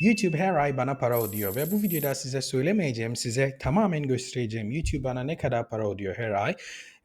YouTube her ay bana para ödüyor ve bu videoda size söylemeyeceğim, size tamamen göstereceğim YouTube bana ne kadar para ödüyor her ay.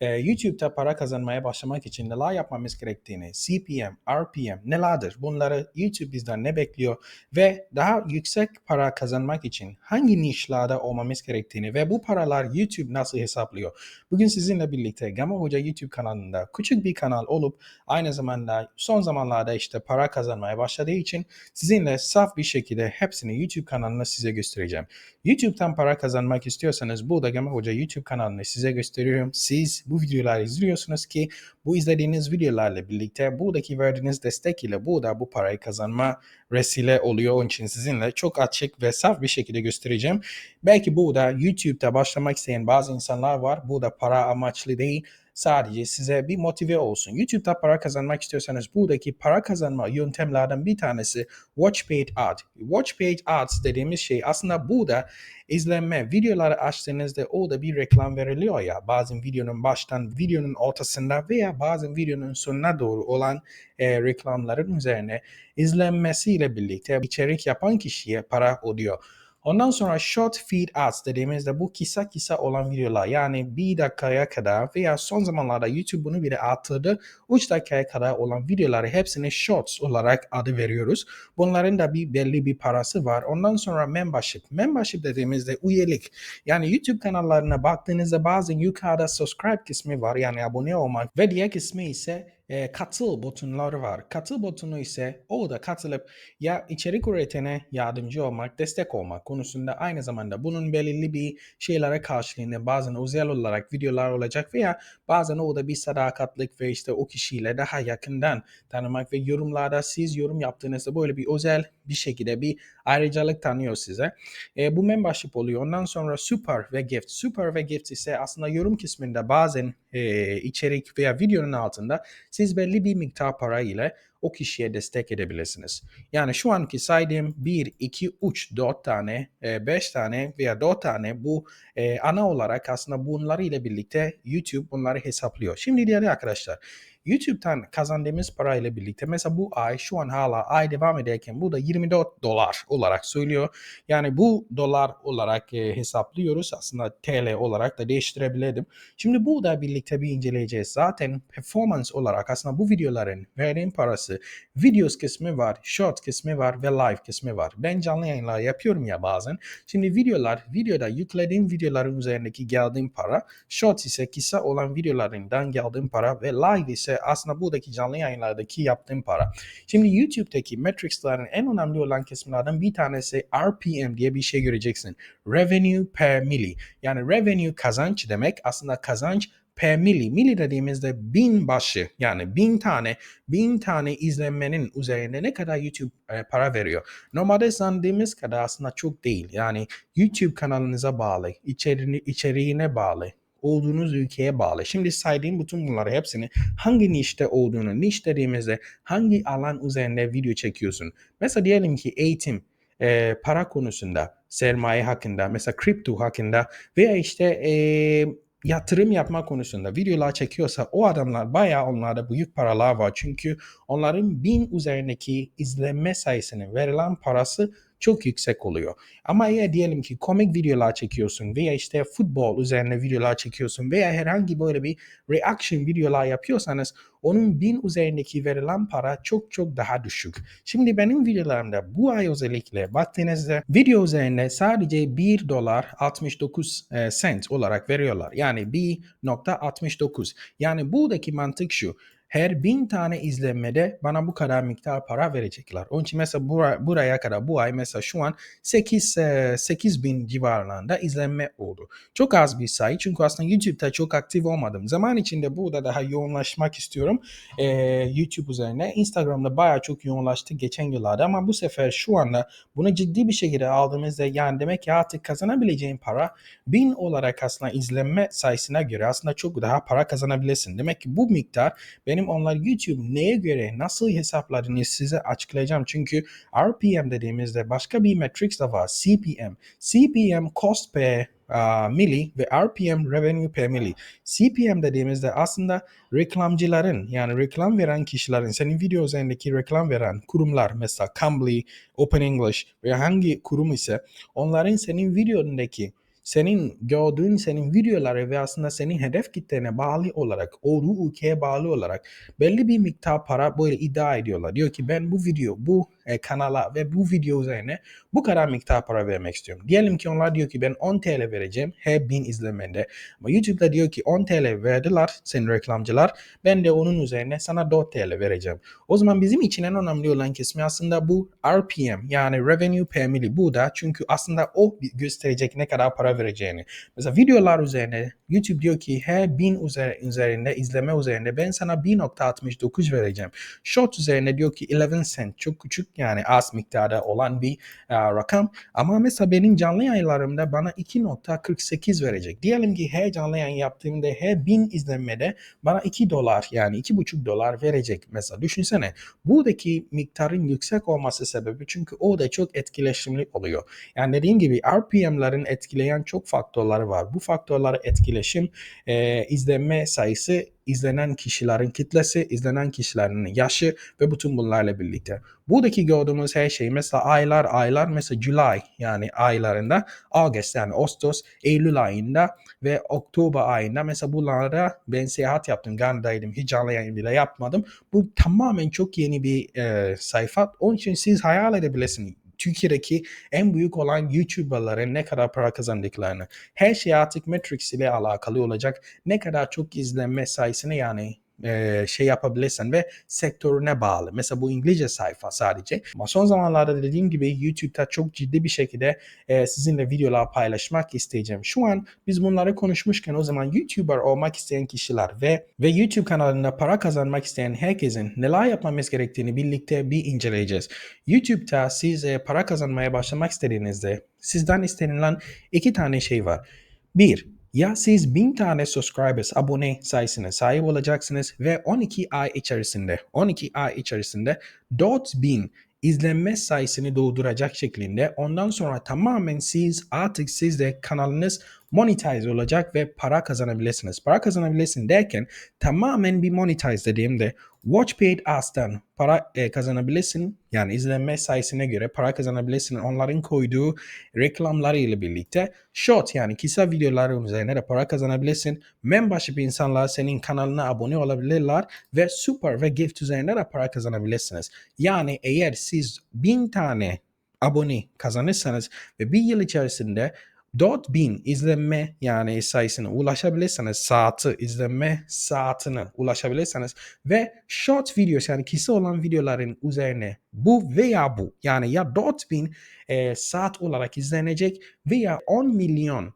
Ee, YouTube'da para kazanmaya başlamak için neler yapmamız gerektiğini, CPM, RPM nelerdir bunları YouTube bizden ne bekliyor ve daha yüksek para kazanmak için hangi nişlerde olmamız gerektiğini ve bu paralar YouTube nasıl hesaplıyor. Bugün sizinle birlikte Gama Hoca YouTube kanalında küçük bir kanal olup aynı zamanda son zamanlarda işte para kazanmaya başladığı için sizinle saf bir şekilde hepsini YouTube kanalına size göstereceğim. YouTube'dan para kazanmak istiyorsanız burada Gama Hoca YouTube kanalını size gösteriyorum. Siz bu videoları izliyorsunuz ki bu izlediğiniz videolarla birlikte buradaki verdiğiniz destek ile burada bu parayı kazanma vesile oluyor. Onun için sizinle çok açık ve saf bir şekilde göstereceğim. Belki burada YouTube'da başlamak isteyen bazı insanlar var. Burada para amaçlı değil sadece size bir motive olsun. YouTube'da para kazanmak istiyorsanız buradaki para kazanma yöntemlerden bir tanesi Watch Paid Ad. Watch Paid Ads dediğimiz şey aslında burada izlenme videoları açtığınızda orada bir reklam veriliyor ya bazen videonun baştan videonun ortasında veya bazen videonun sonuna doğru olan e, reklamların üzerine izlenmesiyle birlikte içerik yapan kişiye para ödüyor. Ondan sonra short feed ads dediğimizde bu kısa kısa olan videolar yani bir dakikaya kadar veya son zamanlarda YouTube bunu bile arttırdı. 3 dakikaya kadar olan videoları hepsine shorts olarak adı veriyoruz. Bunların da bir belli bir parası var. Ondan sonra membership. Membership dediğimizde üyelik. Yani YouTube kanallarına baktığınızda bazen yukarıda subscribe kısmı var yani abone olmak ve diğer kısmı ise e, katıl butonları var. Katıl butonu ise orada katılıp ya içerik üretene yardımcı olmak, destek olmak konusunda aynı zamanda bunun belirli bir şeylere karşılığında bazen özel olarak videolar olacak veya bazen orada bir sadakatlik ve işte o kişiyle daha yakından tanımak ve yorumlarda siz yorum yaptığınızda böyle bir özel bir şekilde bir ayrıcalık tanıyor size. E, bu membership oluyor. Ondan sonra super ve gift. Super ve gift ise aslında yorum kısmında bazen e, içerik veya videonun altında siz belli bir miktar para ile o kişiye destek edebilirsiniz. Yani şu anki saydığım 1, 2, 3, 4 tane, 5 tane veya 4 tane bu e, ana olarak aslında bunları ile birlikte YouTube bunları hesaplıyor. Şimdi diğer arkadaşlar YouTube'dan kazandığımız parayla birlikte mesela bu ay şu an hala ay devam ederken burada 24 dolar olarak söylüyor. Yani bu dolar olarak e, hesaplıyoruz. Aslında TL olarak da değiştirebilirdim. Şimdi burada birlikte bir inceleyeceğiz. Zaten performance olarak aslında bu videoların verdiğim parası videos kısmı var, short kısmı var ve live kısmı var. Ben canlı yayınlar yapıyorum ya bazen. Şimdi videolar, videoda yüklediğim videoların üzerindeki geldiğim para, short ise kısa olan videolarından geldiğim para ve live ise aslında buradaki canlı yayınlardaki yaptığım para. Şimdi YouTube'daki metrics'ların en önemli olan kısımlardan bir tanesi RPM diye bir şey göreceksin. Revenue per milli. Yani revenue kazanç demek aslında kazanç per milli. Milli dediğimizde bin başı yani bin tane bin tane izlenmenin üzerinde ne kadar YouTube e, para veriyor. Normalde sandığımız kadar aslında çok değil. Yani YouTube kanalınıza bağlı, içeriğine, içeriğine bağlı olduğunuz ülkeye bağlı. Şimdi saydığım bütün bunları hepsini hangi nişte olduğunu, niş dediğimizde hangi alan üzerinde video çekiyorsun. Mesela diyelim ki eğitim, e, para konusunda, sermaye hakkında, mesela kripto hakkında veya işte e, yatırım yapma konusunda videolar çekiyorsa o adamlar bayağı onlarda büyük paralar var. Çünkü onların bin üzerindeki izlenme sayısının verilen parası çok yüksek oluyor. Ama eğer diyelim ki komik videolar çekiyorsun veya işte futbol üzerine videolar çekiyorsun veya herhangi böyle bir reaction videolar yapıyorsanız onun bin üzerindeki verilen para çok çok daha düşük. Şimdi benim videolarımda bu ay özellikle baktığınızda video üzerine sadece 1 dolar 69 e, cent olarak veriyorlar. Yani 1.69. Yani buradaki mantık şu her bin tane izlenmede bana bu kadar miktar para verecekler. Onun için mesela buraya, buraya kadar bu ay mesela şu an 8, 8 e, bin civarlarında izlenme oldu. Çok az bir sayı çünkü aslında YouTube'da çok aktif olmadım. Zaman içinde burada daha yoğunlaşmak istiyorum ee, YouTube üzerine. Instagram'da bayağı çok yoğunlaştı geçen yıllarda ama bu sefer şu anda bunu ciddi bir şekilde aldığımızda yani demek ki artık kazanabileceğin para bin olarak aslında izlenme sayısına göre aslında çok daha para kazanabilirsin. Demek ki bu miktar benim benim onlar YouTube neye göre nasıl hesapladığını size açıklayacağım. Çünkü RPM dediğimizde başka bir matrix de var. CPM. CPM cost per uh, milli ve RPM revenue per milli. CPM dediğimizde aslında reklamcıların yani reklam veren kişilerin senin video üzerindeki reklam veren kurumlar mesela Cambly, Open English veya hangi kurum ise onların senin videondaki senin gördüğün senin videoları ve aslında senin hedef kitlene bağlı olarak, olduğu ülkeye bağlı olarak belli bir miktar para böyle iddia ediyorlar. Diyor ki ben bu video, bu e, kanala ve bu video üzerine bu kadar miktar para vermek istiyorum. Diyelim ki onlar diyor ki ben 10 TL vereceğim her bin izlemende. Ama YouTube'da diyor ki 10 TL verdiler senin reklamcılar. Ben de onun üzerine sana 4 TL vereceğim. O zaman bizim için en önemli olan kısmı aslında bu RPM yani Revenue Per Milli. Bu da çünkü aslında o gösterecek ne kadar para vereceğini. Mesela videolar üzerine YouTube diyor ki her bin üzerinde izleme üzerinde ben sana 1.69 vereceğim. Short üzerine diyor ki 11 cent çok küçük yani az miktarda olan bir uh, rakam. Ama mesela benim canlı yayınlarımda bana 2.48 verecek. Diyelim ki her canlı yayın yaptığımda her bin izlenmede bana 2 dolar yani 2,5 dolar verecek. Mesela düşünsene buradaki miktarın yüksek olması sebebi çünkü o da çok etkileşimli oluyor. Yani dediğim gibi RPM'lerin etkileyen çok faktörler var. Bu faktörler etkileşim, e, izlenme sayısı, izlenen kişilerin kitlesi, izlenen kişilerin yaşı ve bütün bunlarla birlikte. Buradaki gördüğümüz her şey mesela aylar aylar mesela July yani aylarında Ağustos yani Ağustos, Eylül ayında ve Oktober ayında mesela bunlara ben seyahat yaptım. Gana'daydım. Hiç canlı yayın bile yapmadım. Bu tamamen çok yeni bir e, sayfa. Onun için siz hayal edebilirsiniz. Türkiye'deki en büyük olan YouTuber'ların ne kadar para kazandıklarını. Her şey artık Matrix ile alakalı olacak. Ne kadar çok izlenme sayısını yani şey yapabilirsen ve sektörüne bağlı. Mesela bu İngilizce sayfa sadece. Ama son zamanlarda dediğim gibi YouTube'da çok ciddi bir şekilde sizinle videolar paylaşmak isteyeceğim. Şu an biz bunları konuşmuşken o zaman YouTuber olmak isteyen kişiler ve ve YouTube kanalında para kazanmak isteyen herkesin neler yapmamız gerektiğini birlikte bir inceleyeceğiz. YouTube'da siz para kazanmaya başlamak istediğinizde sizden istenilen iki tane şey var. Bir, ya siz 1000 tane subscribers, abone sayısına sahip olacaksınız ve 12 ay içerisinde, 12 ay içerisinde 4000 izlenme sayısını dolduracak şeklinde. Ondan sonra tamamen siz artık sizde kanalınız monetize olacak ve para kazanabilirsiniz. Para kazanabilirsin derken tamamen bir monetize dediğimde Watch Paid Ads'tan para e, kazanabilirsin. Yani izlenme sayısına göre para kazanabilirsin. Onların koyduğu reklamları ile birlikte short yani kısa videoların üzerine de para kazanabilirsin. Membership insanlar senin kanalına abone olabilirler ve super ve gift üzerine de para kazanabilirsiniz. Yani eğer siz bin tane abone kazanırsanız ve bir yıl içerisinde 4000 izlenme yani sayısına ulaşabilirseniz saati izlenme saatine ulaşabilirseniz ve short videos yani kısa olan videoların üzerine bu veya bu yani ya 4000 e, saat olarak izlenecek veya 10 milyon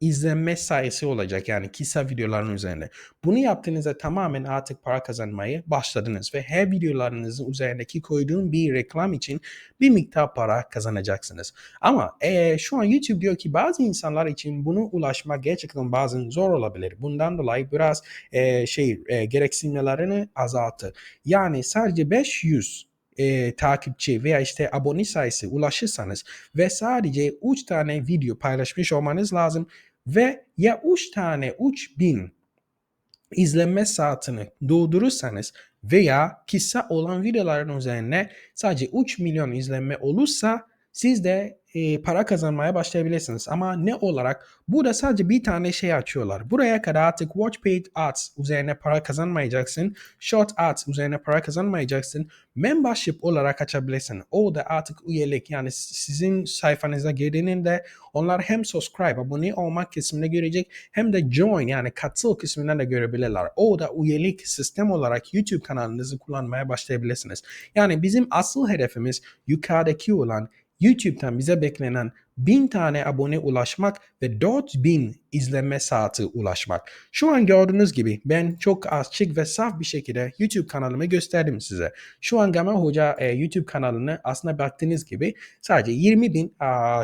izlenme sayısı olacak yani kısa videoların üzerinde. Bunu yaptığınızda tamamen artık para kazanmayı başladınız ve her videolarınızın üzerindeki koyduğum bir reklam için bir miktar para kazanacaksınız. Ama e, şu an YouTube diyor ki bazı insanlar için bunu ulaşmak gerçekten bazen zor olabilir. Bundan dolayı biraz e, şey e, gereksinimlerini azaltı. Yani sadece 500 e, takipçi veya işte abone sayısı ulaşırsanız ve sadece 3 tane video paylaşmış olmanız lazım ve ya 3 tane 3000 izlenme saatini doldurursanız veya kısa olan videoların üzerine sadece 3 milyon izlenme olursa siz de e, para kazanmaya başlayabilirsiniz. Ama ne olarak? Burada sadece bir tane şey açıyorlar. Buraya kadar artık Watch Paid Ads üzerine para kazanmayacaksın. Short Ads üzerine para kazanmayacaksın. Membership olarak açabilirsin. O da artık üyelik yani sizin sayfanıza girdiğinde onlar hem subscribe, abone olmak kısmını görecek hem de join yani katıl kısmını da görebilirler. O da üyelik sistem olarak YouTube kanalınızı kullanmaya başlayabilirsiniz. Yani bizim asıl hedefimiz yukarıdaki olan YouTube'dan bize beklenen 1000 tane abone ulaşmak ve 4000 izlenme saati ulaşmak. Şu an gördüğünüz gibi ben çok açık ve saf bir şekilde YouTube kanalımı gösterdim size. Şu an Gamal Hoca e, YouTube kanalını aslında baktığınız gibi sadece 20 bin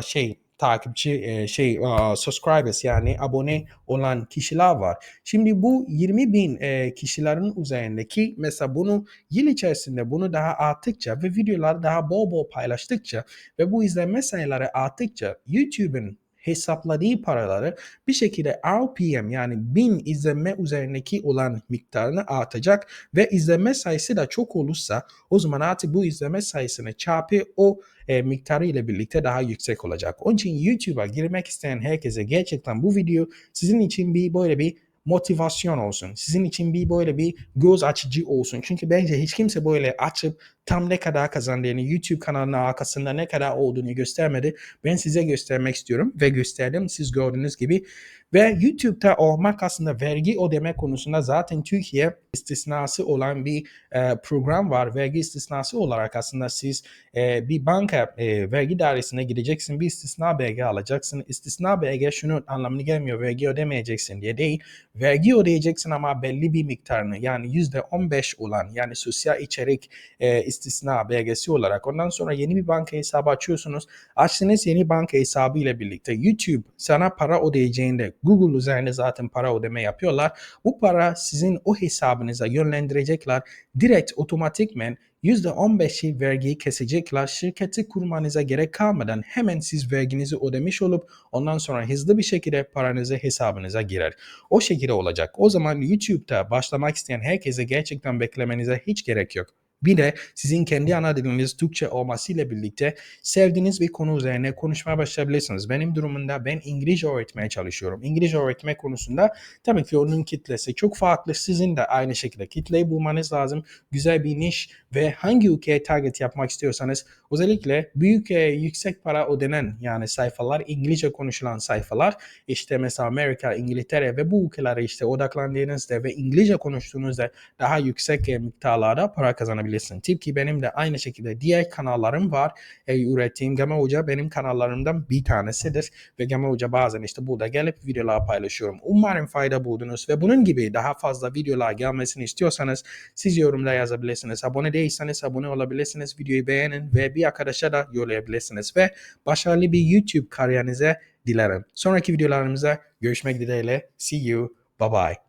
şey takipçi e, şey aa, subscribers yani abone olan kişiler var. Şimdi bu 20 bin e, kişilerin üzerindeki mesela bunu yıl içerisinde bunu daha arttıkça ve videoları daha bol bol paylaştıkça ve bu izlenme sayıları arttıkça YouTube'un hesapladığı paraları bir şekilde RPM yani bin izlenme üzerindeki olan miktarını artacak ve izlenme sayısı da çok olursa o zaman artık bu izlenme sayısını çarpı o e, miktarı ile birlikte daha yüksek olacak. Onun için YouTube'a girmek isteyen herkese gerçekten bu video sizin için bir böyle bir motivasyon olsun. Sizin için bir böyle bir göz açıcı olsun. Çünkü bence hiç kimse böyle açıp tam ne kadar kazandığını, YouTube kanalının arkasında ne kadar olduğunu göstermedi. Ben size göstermek istiyorum ve gösterdim. Siz gördüğünüz gibi ve YouTube'da olmak aslında vergi ödeme konusunda zaten Türkiye istisnası olan bir e, program var. Vergi istisnası olarak aslında siz e, bir banka e, vergi dairesine gideceksin. Bir istisna belge alacaksın. İstisna belge şunu anlamını gelmiyor. Vergi ödemeyeceksin diye değil. Vergi ödeyeceksin ama belli bir miktarını yani %15 olan yani sosyal içerik e, istisna belgesi olarak. Ondan sonra yeni bir banka hesabı açıyorsunuz. Açtığınız yeni banka hesabı ile birlikte YouTube sana para ödeyeceğinde Google üzerinde zaten para ödeme yapıyorlar. Bu para sizin o hesabınıza yönlendirecekler. Direkt otomatikmen %15'i vergiyi kesecekler. Şirketi kurmanıza gerek kalmadan hemen siz verginizi ödemiş olup ondan sonra hızlı bir şekilde paranızı hesabınıza girer. O şekilde olacak. O zaman YouTube'da başlamak isteyen herkese gerçekten beklemenize hiç gerek yok. Bir de sizin kendi ana diliniz Türkçe olmasıyla birlikte sevdiğiniz bir konu üzerine konuşmaya başlayabilirsiniz. Benim durumunda ben İngilizce öğretmeye çalışıyorum. İngilizce öğretme konusunda tabii ki onun kitlesi çok farklı. Sizin de aynı şekilde kitleyi bulmanız lazım. Güzel bir niş ve hangi ülkeye target yapmak istiyorsanız özellikle büyük e, yüksek para ödenen yani sayfalar İngilizce konuşulan sayfalar işte mesela Amerika, İngiltere ve bu ülkelere işte odaklandığınızda ve İngilizce konuştuğunuzda daha yüksek miktarlarda para kazanabilirsiniz. Tıpkı benim de aynı şekilde diğer kanallarım var. E, ürettiğim Gama Hoca benim kanallarımdan bir tanesidir. Ve Gama Hoca bazen işte burada gelip videolar paylaşıyorum. Umarım fayda buldunuz ve bunun gibi daha fazla videolar gelmesini istiyorsanız siz yorumda yazabilirsiniz. Abone değilseniz abone olabilirsiniz. Videoyu beğenin ve bir arkadaşa da yollayabilirsiniz. Ve başarılı bir YouTube kariyerinize dilerim. Sonraki videolarımıza görüşmek dileğiyle. See you. Bye bye.